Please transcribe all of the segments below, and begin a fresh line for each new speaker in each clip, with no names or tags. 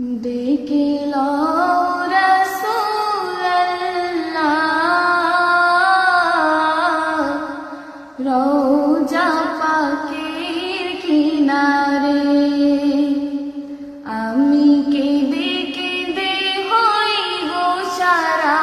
দেখিল রোজা পাখির কিনারে আমি কেঁদে কেঁদে হই গো সারা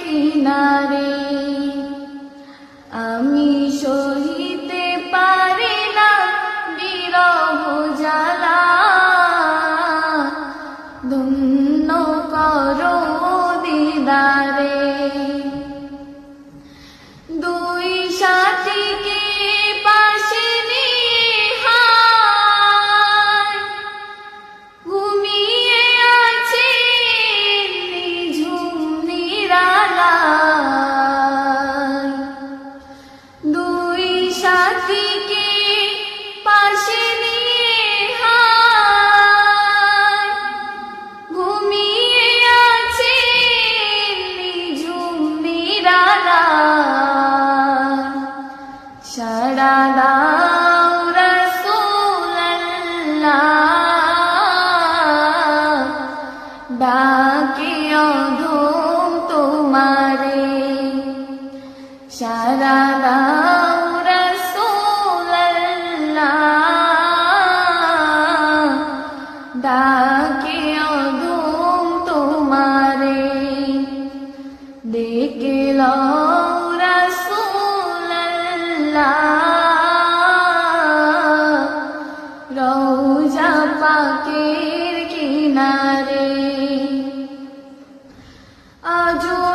কিনারে আমি সহিতে পারি না বিরহ জ্বালা। ধন্য করো দিদারে। ডাকে অধম তোমারে। সারা দাও রসুল্লাহ ডাকে অধম তোমারে। রসুল্লাহ রৌজা পাকের কিনারে। 啊就